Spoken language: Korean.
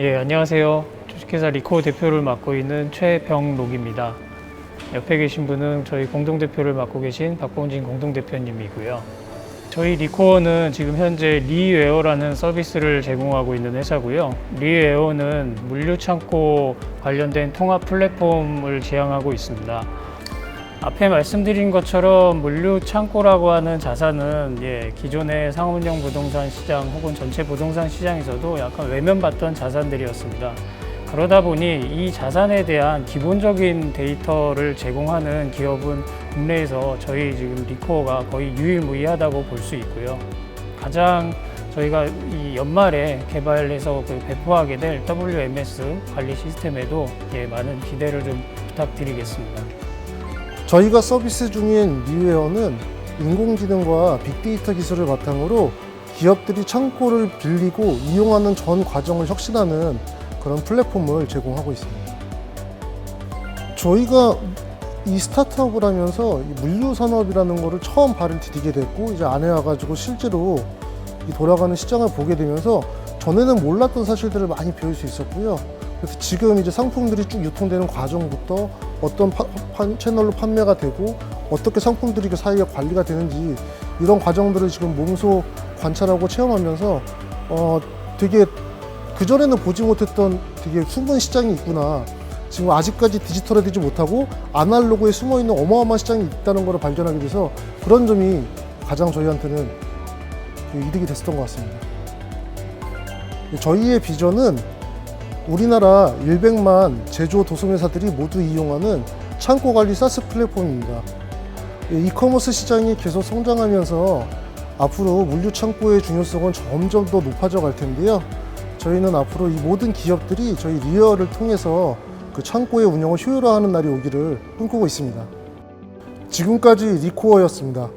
안녕하세요. 주식회사 리코어 대표를 맡고 있는 최병록입니다. 옆에 계신 분은 저희 공동대표를 맡고 계신 박봉진 공동대표님이고요. 저희 리코어는 지금 현재 리웨어라는 서비스를 제공하고 있는 회사고요. 리웨어는 물류창고 관련된 통합 플랫폼을 지향하고 있습니다. 앞에 말씀드린 것처럼 물류 창고라고 하는 자산은 예, 기존의 상업용 부동산 시장 혹은 전체 부동산 시장에서도 약간 외면받던 자산들이었습니다. 그러다 보니 이 자산에 대한 기본적인 데이터를 제공하는 기업은 국내에서 저희 지금 리코어가 거의 유일무이하다고 볼 수 있고요. 가장 저희가 이 연말에 개발해서 그 배포하게 될 WMS 관리 시스템에도 예, 많은 기대를 좀 부탁드리겠습니다. 저희가 서비스 중인 리웨어는 인공지능과 빅데이터 기술을 바탕으로 기업들이 창고를 빌리고 이용하는 전 과정을 혁신하는 그런 플랫폼을 제공하고 있습니다. 저희가 이 스타트업을 하면서 이 물류 산업이라는 거를 처음 발을 디디게 됐고 이제 안에 와가지고 실제로 이 돌아가는 시장을 보게 되면서 전에는 몰랐던 사실들을 많이 배울 수 있었고요. 그래서 지금 이제 상품들이 쭉 유통되는 과정부터 어떤 파- 판- 채널로 판매가 되고 어떻게 상품들이 그 사이에 관리가 되는지 이런 과정들을 지금 몸소 관찰하고 체험하면서 어 되게 그 전에는 보지 못했던 되게 숨은 시장이 있구나. 지금 아직까지 디지털화되지 못하고 아날로그에 숨어 있는 어마어마한 시장이 있다는 것을 발견하게 돼서 그런 점이 가장 저희한테는 그 이득이 됐었던 것 같습니다. 저희의 비전은 우리나라 100만 제조 도소매사들이 모두 이용하는 창고 관리 사스 플랫폼입니다. 이커머스 시장이 계속 성장하면서 앞으로 물류 창고의 중요성은 점점 더 높아져 갈 텐데요. 저희는 앞으로 이 모든 기업들이 저희 리얼을 통해서 그 창고의 운영을 효율화하는 날이 오기를 꿈꾸고 있습니다. 지금까지 리코어였습니다.